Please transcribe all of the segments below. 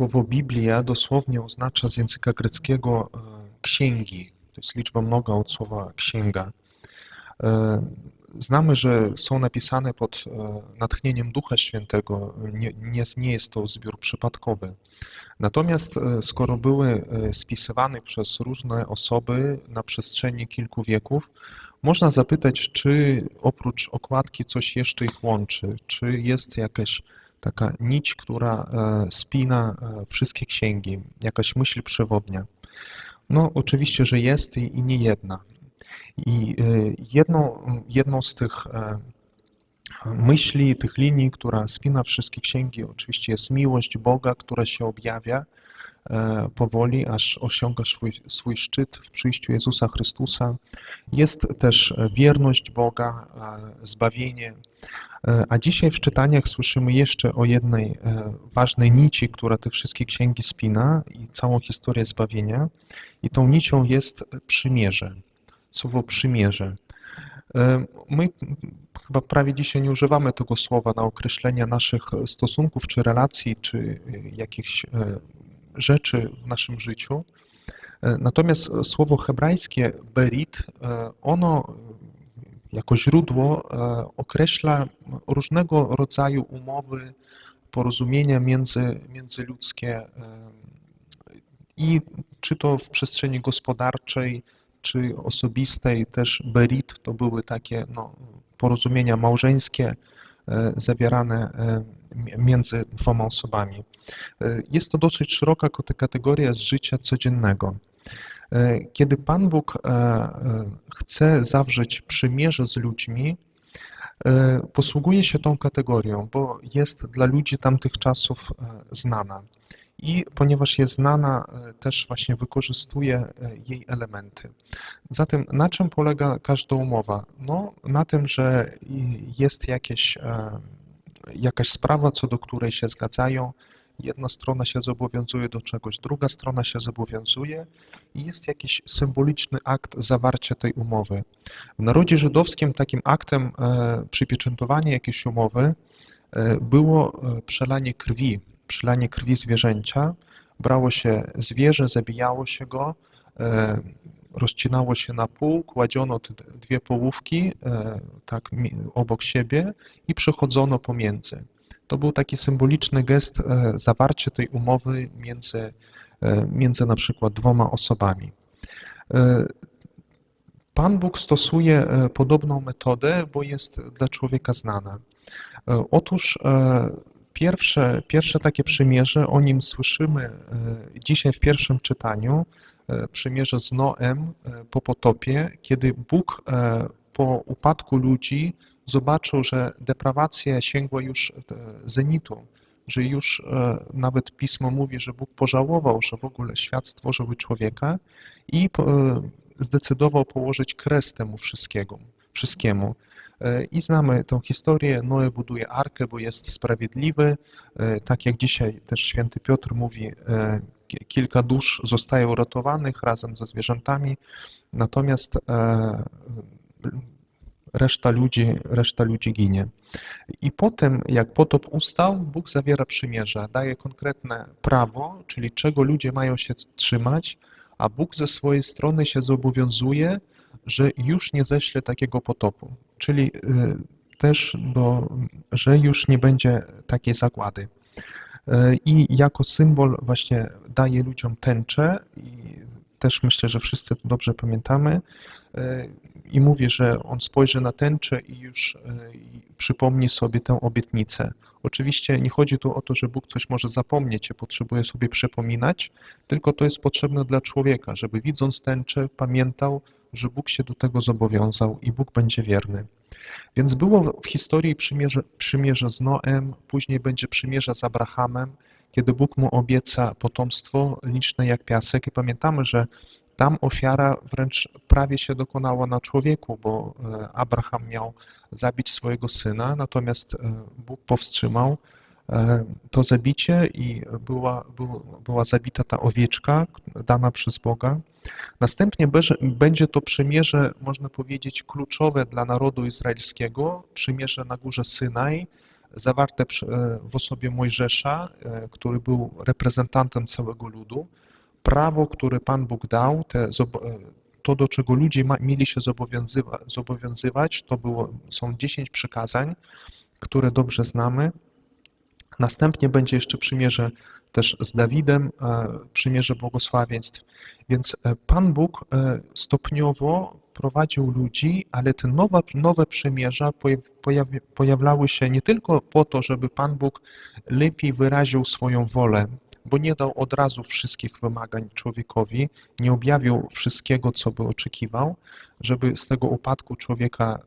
Słowo Biblia dosłownie oznacza z języka greckiego e, księgi. To jest liczba mnoga od słowa księga. E, Znamy, że są napisane pod e, natchnieniem Ducha Świętego. Nie, nie, nie jest to zbiór przypadkowy. Natomiast skoro były spisywane przez różne osoby na przestrzeni kilku wieków, można zapytać, czy oprócz okładki coś jeszcze ich łączy, czy jest jakaś taka nić, która e, spina e, wszystkie księgi, jakaś myśl przewodnia. No, oczywiście, że jest i, nie jedna. I e, jedną, jedną z tych myśli, tych linii, która spina wszystkie księgi, oczywiście jest miłość Boga, która się objawia powoli, aż osiąga swój, swój szczyt w przyjściu Jezusa Chrystusa. Jest też wierność Boga, e, zbawienie. E, A dzisiaj w czytaniach słyszymy jeszcze o jednej e, ważnej nici, która te wszystkie księgi spina i całą historię zbawienia. I tą nicią jest przymierze. Słowo przymierze. E, My chyba prawie dzisiaj nie używamy tego słowa na określenie naszych stosunków, czy relacji, czy jakichś e, rzeczy w naszym życiu. E, Natomiast słowo hebrajskie berit, e, ono jako źródło e, określa różnego rodzaju umowy, porozumienia między, międzyludzkie i czy to w przestrzeni gospodarczej, czy osobistej, też berit to były takie no, porozumienia małżeńskie zawierane między dwoma osobami. E, Jest to dosyć szeroka kate- kategoria z życia codziennego. E, Kiedy Pan Bóg e, chce zawrzeć przymierze z ludźmi, posługuje się tą kategorią, bo jest dla ludzi tamtych czasów znana. I ponieważ jest znana, też właśnie wykorzystuje jej elementy. Zatem na czym polega każda umowa? No, na tym, że jest jakieś, jakaś sprawa, co do której się zgadzają. Jedna strona się zobowiązuje do czegoś, druga strona się zobowiązuje i jest jakiś symboliczny akt zawarcia tej umowy. W narodzie żydowskim takim aktem e, przypieczętowania jakiejś umowy e, było e, przelanie krwi, przelanie krwi zwierzęcia. Brało się zwierzę, zabijało się go, rozcinało się na pół, kładziono te dwie połówki e, tak obok siebie i przechodzono pomiędzy. To był taki symboliczny gest e, zawarcia tej umowy między, e, między na przykład dwoma osobami. Pan Bóg stosuje podobną metodę, bo jest dla człowieka znana. Otóż pierwsze, pierwsze takie przymierze, o nim słyszymy dzisiaj w pierwszym czytaniu, przymierze z Noem e, po potopie, kiedy Bóg e, po upadku ludzi zobaczył, że deprawacja sięgła już e, zenitu, że już e, nawet Pismo mówi, że Bóg pożałował, że w ogóle świat stworzył człowieka i e, zdecydował położyć kres temu wszystkiemu. E, I znamy tę historię. Noe buduje arkę, bo jest sprawiedliwy. E, Tak jak dzisiaj też święty Piotr mówi, e, ki- kilka dusz zostaje uratowanych razem ze zwierzętami, natomiast reszta ludzi, reszta ludzi ginie. I potem, jak potop ustał, Bóg zawiera przymierze, daje konkretne prawo, czyli czego ludzie mają się trzymać, a Bóg ze swojej strony się zobowiązuje, że już nie ześle takiego potopu, czyli y, też, do, że już nie będzie takiej zagłady. Y, I jako symbol właśnie daje ludziom tęczę i też myślę, że wszyscy to dobrze pamiętamy y, i mówi, że on spojrzy na tęczę i już przypomni sobie tę obietnicę. Oczywiście nie chodzi tu o to, że Bóg coś może zapomnieć potrzebuje sobie przypominać, tylko to jest potrzebne dla człowieka, żeby widząc tęczę pamiętał, że Bóg się do tego zobowiązał i Bóg będzie wierny. Więc było w historii przymierze, przymierze z Noem, później będzie przymierze z Abrahamem, kiedy Bóg mu obieca potomstwo liczne jak piasek. I pamiętamy, że tam ofiara wręcz prawie się dokonała na człowieku, bo e, Abraham miał zabić swojego syna, natomiast e, Bóg powstrzymał to zabicie i była, była, zabita ta owieczka dana przez Boga. Następnie będzie to przymierze, można powiedzieć, kluczowe dla narodu izraelskiego, przymierze na górze Synaj, zawarte przy- e, w osobie Mojżesza, e, który był reprezentantem całego ludu, prawo, które Pan Bóg dał, te, e, to do czego ludzie mieli się zobowiązywa, zobowiązywać, to było, są 10 przykazań, które dobrze znamy. Następnie będzie jeszcze przymierze też z Dawidem, e, przymierze błogosławieństw. Więc e, Pan Bóg e, stopniowo prowadził ludzi, ale te nowe, nowe przymierza pojaw, pojawi- pojawiały się nie tylko po to, żeby Pan Bóg lepiej wyraził swoją wolę, bo nie dał od razu wszystkich wymagań człowiekowi, nie objawił wszystkiego, co by oczekiwał, żeby z tego upadku człowieka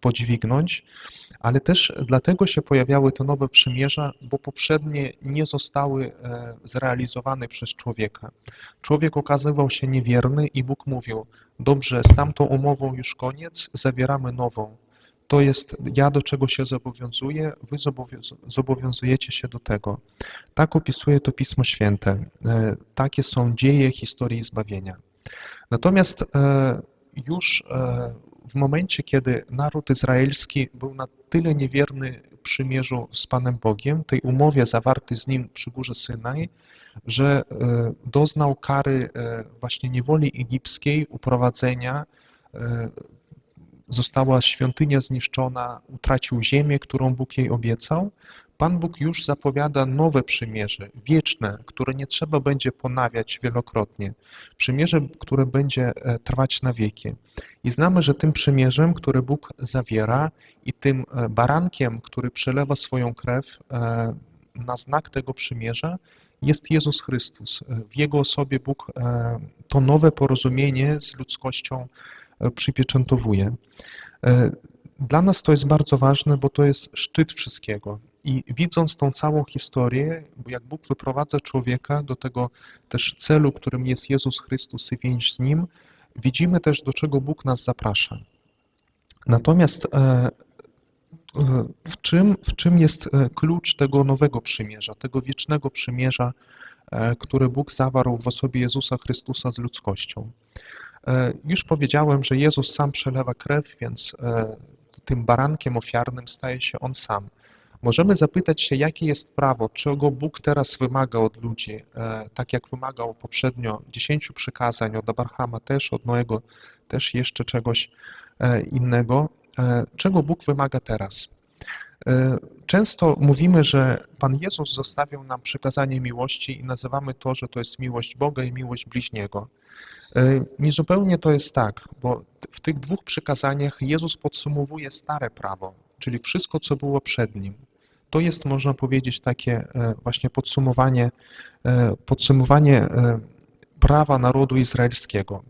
podźwignąć, ale też dlatego się pojawiały te nowe przymierza, bo poprzednie nie zostały e, zrealizowane przez człowieka. Człowiek okazywał się niewierny i Bóg mówił: Dobrze, z tamtą umową już koniec, zawieramy nową. To jest ja do czego się zobowiązuję, wy zobowiąz- zobowiązujecie się do tego. Tak opisuje to Pismo Święte. E, Takie są dzieje historii zbawienia. Natomiast e, już w momencie, kiedy naród izraelski był na tyle niewierny przymierzu z Panem Bogiem, tej umowie zawartej z Nim przy górze Synaj, że e, doznał kary e, właśnie niewoli egipskiej, uprowadzenia, e, została świątynia zniszczona, utracił ziemię, którą Bóg jej obiecał, Pan Bóg już zapowiada nowe przymierze, wieczne, które nie trzeba będzie ponawiać wielokrotnie. Przymierze, które będzie e, trwać na wieki. I znamy, że tym przymierzem, które Bóg zawiera i tym e, barankiem, który przelewa swoją krew e, na znak tego przymierza, jest Jezus Chrystus. W Jego osobie Bóg to nowe porozumienie z ludzkością przypieczętowuje. Dla nas to jest bardzo ważne, bo to jest szczyt wszystkiego. I widząc tą całą historię, jak Bóg wyprowadza człowieka do tego też celu, którym jest Jezus Chrystus i więź z Nim, widzimy też, do czego Bóg nas zaprasza. Natomiast e, e, w czym, w czym jest e, klucz tego nowego przymierza, tego wiecznego przymierza, które Bóg zawarł w osobie Jezusa Chrystusa z ludzkością? Już powiedziałem, że Jezus sam przelewa krew, więc tym barankiem ofiarnym staje się On sam. Możemy zapytać się, jakie jest prawo, czego Bóg teraz wymaga od ludzi, e, tak jak wymagał poprzednio dziesięciu przykazań, od Abrahama też, od Noego też jeszcze czegoś e, innego. E, Czego Bóg wymaga teraz? Często mówimy, że Pan Jezus zostawił nam przykazanie miłości i nazywamy to, że to jest miłość Boga i miłość bliźniego. Niezupełnie to jest tak, bo w tych dwóch przykazaniach Jezus podsumowuje stare prawo, czyli wszystko, co było przed nim. To jest, można powiedzieć, takie e, właśnie podsumowanie, e, podsumowanie e, prawa narodu izraelskiego.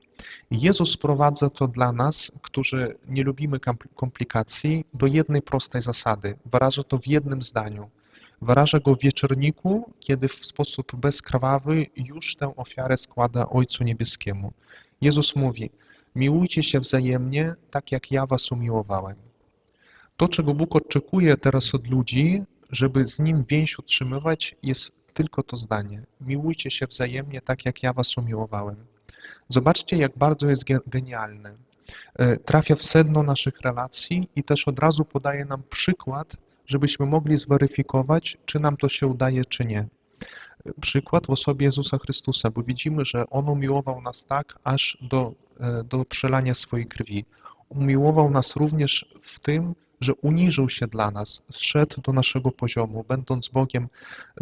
Jezus sprowadza to dla nas, którzy nie lubimy kompl- komplikacji, do jednej prostej zasady. Wyraża to w jednym zdaniu. Wyraża go w wieczorniku, kiedy w sposób bezkrwawy już tę ofiarę składa Ojcu Niebieskiemu. Jezus mówi: Miłujcie się wzajemnie, tak jak ja was umiłowałem. To, czego Bóg oczekuje teraz od ludzi, żeby z Nim więź utrzymywać, jest tylko to zdanie. Miłujcie się wzajemnie, tak jak ja was umiłowałem. Zobaczcie, jak bardzo jest ge- genialne. E, Trafia w sedno naszych relacji i też od razu podaje nam przykład, żebyśmy mogli zweryfikować, czy nam to się udaje, czy nie. E, Przykład w osobie Jezusa Chrystusa, bo widzimy, że On umiłował nas tak, aż do, e, do przelania swojej krwi. Umiłował nas również w tym, że uniżył się dla nas, zszedł do naszego poziomu, będąc Bogiem,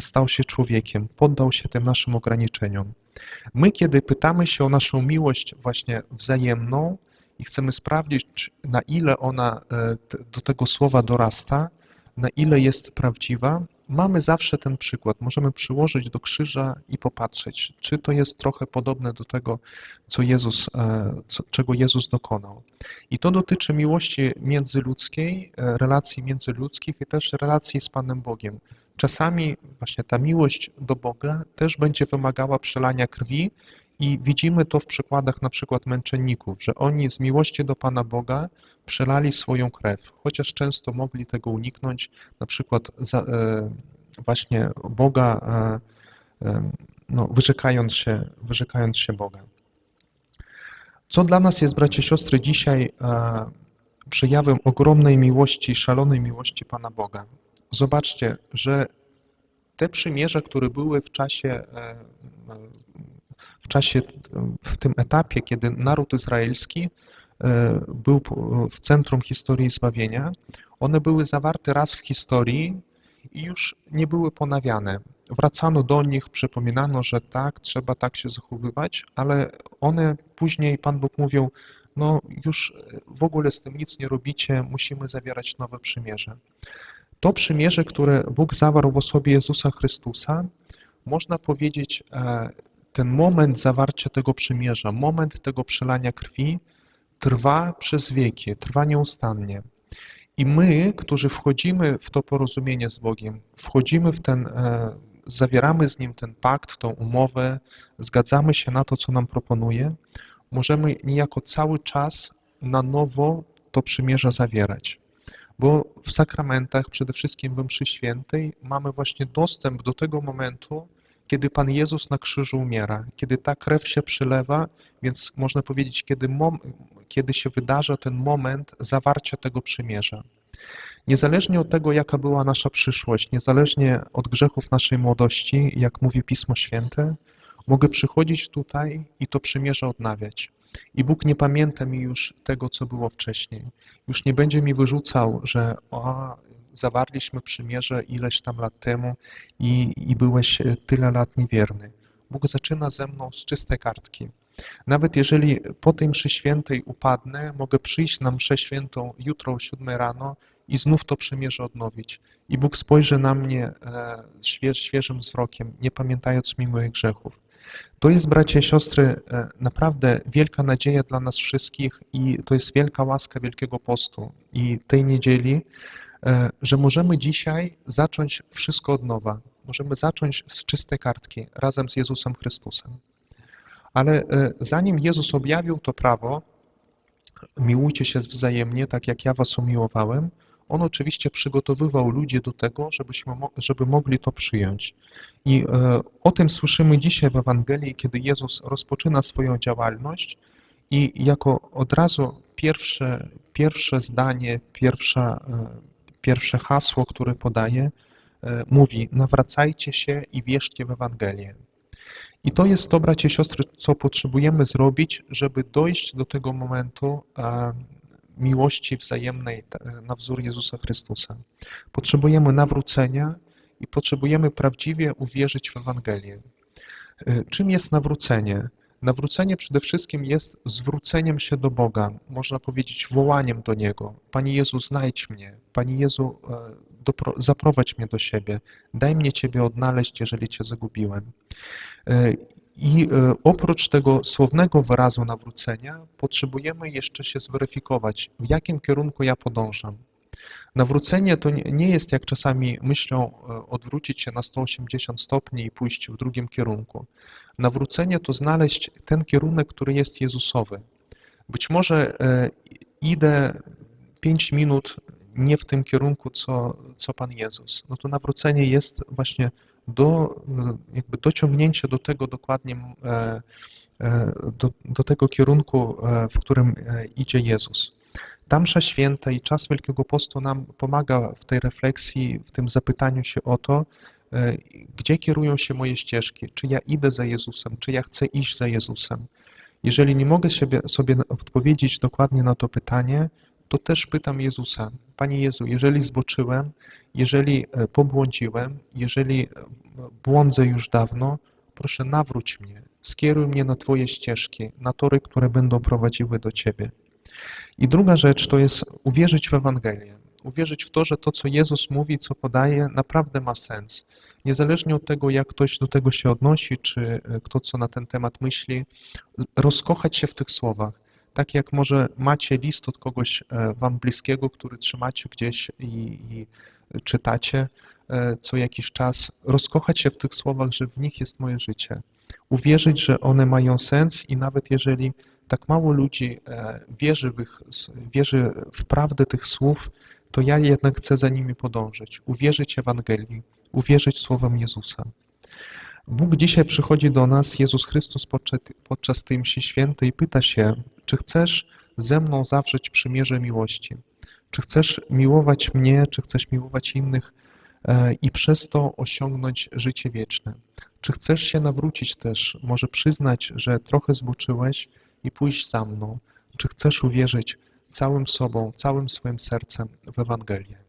stał się człowiekiem, poddał się tym naszym ograniczeniom. My, kiedy pytamy się o naszą miłość właśnie wzajemną i chcemy sprawdzić, na ile ona e, do tego słowa dorasta, na ile jest prawdziwa, mamy zawsze ten przykład. Możemy przyłożyć do krzyża i popatrzeć, czy to jest trochę podobne do tego, co Jezus, e, co, czego Jezus dokonał. I to dotyczy miłości międzyludzkiej, e, relacji międzyludzkich i też relacji z Panem Bogiem. Czasami właśnie ta miłość do Boga też będzie wymagała przelania krwi i widzimy to w przykładach na przykład męczenników, że oni z miłości do Pana Boga przelali swoją krew, chociaż często mogli tego uniknąć, na przykład za, e, właśnie Boga, e, e, no, wyrzekając, się, wyrzekając się Boga. Co dla nas jest, bracia i siostry, dzisiaj przejawem ogromnej miłości, szalonej miłości Pana Boga? zobaczcie, że te przymierza, które były w czasie, w czasie, w tym etapie, kiedy naród izraelski e, był w centrum historii zbawienia, one były zawarte raz w historii i już nie były ponawiane. Wracano do nich, przypominano, że tak, trzeba tak się zachowywać, ale one później Pan Bóg mówił, no już w ogóle z tym nic nie robicie, musimy zawierać nowe przymierze. To przymierze, które Bóg zawarł w osobie Jezusa Chrystusa, można powiedzieć, e, ten moment zawarcia tego przymierza, moment tego przelania krwi trwa przez wieki, trwa nieustannie. I my, którzy wchodzimy w to porozumienie z Bogiem, wchodzimy w ten, e, zawieramy z Nim ten pakt, tą umowę, zgadzamy się na to, co nam proponuje, możemy niejako cały czas na nowo to przymierze zawierać. Bo w sakramentach, przede wszystkim we mszy świętej, mamy właśnie dostęp do tego momentu, kiedy Pan Jezus na krzyżu umiera, kiedy ta krew się przylewa, więc można powiedzieć, kiedy, mom, kiedy się wydarza ten moment zawarcia tego przymierza. Niezależnie od tego, jaka była nasza przyszłość, niezależnie od grzechów naszej młodości, jak mówi Pismo Święte, mogę przychodzić tutaj i to przymierze odnawiać. I Bóg nie pamięta mi już tego, co było wcześniej. Już nie będzie mi wyrzucał, że o, zawarliśmy przymierze ileś tam lat temu i, i byłeś e, tyle lat niewierny. Bóg zaczyna ze mną z czystej kartki. Nawet jeżeli po tej mszy świętej upadnę, mogę przyjść na mszę świętą jutro o 7 rano i znów to przymierze odnowić. I Bóg spojrzy na mnie e, świe, świeżym wzrokiem, nie pamiętając mi moich grzechów. To jest, bracia i siostry, e, naprawdę wielka nadzieja dla nas wszystkich i to jest wielka łaska Wielkiego Postu i tej niedzieli, że możemy dzisiaj zacząć wszystko od nowa. Możemy zacząć z czystej kartki razem z Jezusem Chrystusem. Ale e, zanim Jezus objawił to prawo, miłujcie się wzajemnie, tak jak ja was umiłowałem, on oczywiście przygotowywał ludzi do tego, żebyśmy, żeby mogli to przyjąć. I e, o tym słyszymy dzisiaj w Ewangelii, kiedy Jezus rozpoczyna swoją działalność i jako od razu pierwsze, pierwsze zdanie, pierwsza, e, pierwsze hasło, które podaje, e, mówi: Nawracajcie się i wierzcie w Ewangelię. I to jest to, bracie i siostry, co potrzebujemy zrobić, żeby dojść do tego momentu e, miłości wzajemnej t- na wzór Jezusa Chrystusa. Potrzebujemy nawrócenia i potrzebujemy prawdziwie uwierzyć w Ewangelię. E, Czym jest nawrócenie? Nawrócenie przede wszystkim jest zwróceniem się do Boga, można powiedzieć wołaniem do Niego. Panie Jezu, znajdź mnie. Panie Jezu, e, zaprowadź mnie do siebie. Daj mnie Ciebie odnaleźć, jeżeli Cię zagubiłem. E, I e, oprócz tego słownego wyrazu nawrócenia, potrzebujemy jeszcze się zweryfikować, w jakim kierunku ja podążam. Nawrócenie to nie- jest, jak czasami myślą, e, odwrócić się na 180 stopni i pójść w drugim kierunku. Nawrócenie to znaleźć ten kierunek, który jest Jezusowy. Być może e, idę 5 minut nie w tym kierunku, co, co Pan Jezus. No to nawrócenie jest właśnie do, e, jakby dociągnięcie do tego dokładnie, do, do tego kierunku, w którym idzie Jezus. Ta msza święta i czas Wielkiego Postu nam pomaga w tej refleksji, w tym zapytaniu się o to, e, gdzie kierują się moje ścieżki, czy ja idę za Jezusem, czy ja chcę iść za Jezusem. Jeżeli nie mogę sobie, sobie odpowiedzieć dokładnie na to pytanie, to też pytam Jezusa, Panie Jezu, jeżeli zboczyłem, jeżeli e, pobłądziłem, jeżeli e, błądzę już dawno, proszę nawróć mnie, skieruj mnie na Twoje ścieżki, na tory, które będą prowadziły do Ciebie. I druga rzecz to jest uwierzyć w Ewangelię. Uwierzyć w to, że to, co Jezus mówi, co podaje, naprawdę ma sens. Niezależnie od tego, jak ktoś do tego się odnosi, czy e, kto co na ten temat myśli, rozkochać się w tych słowach. Tak jak może macie list od kogoś e, wam bliskiego, który trzymacie gdzieś i, i czytacie e, co jakiś czas, rozkochać się w tych słowach, że w nich jest moje życie. Uwierzyć, że one mają sens i nawet jeżeli tak mało ludzi e, wierzy w, ich, wierzy w prawdę tych słów, to ja jednak chcę za nimi podążyć, uwierzyć Ewangelii, uwierzyć słowom Jezusa. Bóg dzisiaj przychodzi do nas, Jezus Chrystus podczas, podczas tej msi świętej pyta się, czy chcesz ze mną zawrzeć przymierze miłości? Czy chcesz miłować mnie, czy chcesz miłować innych e, i przez to osiągnąć życie wieczne. Czy chcesz się nawrócić też, może przyznać, że trochę zboczyłeś i pójść za mną? Czy chcesz uwierzyć całym sobą, całym swoim sercem w Ewangelię?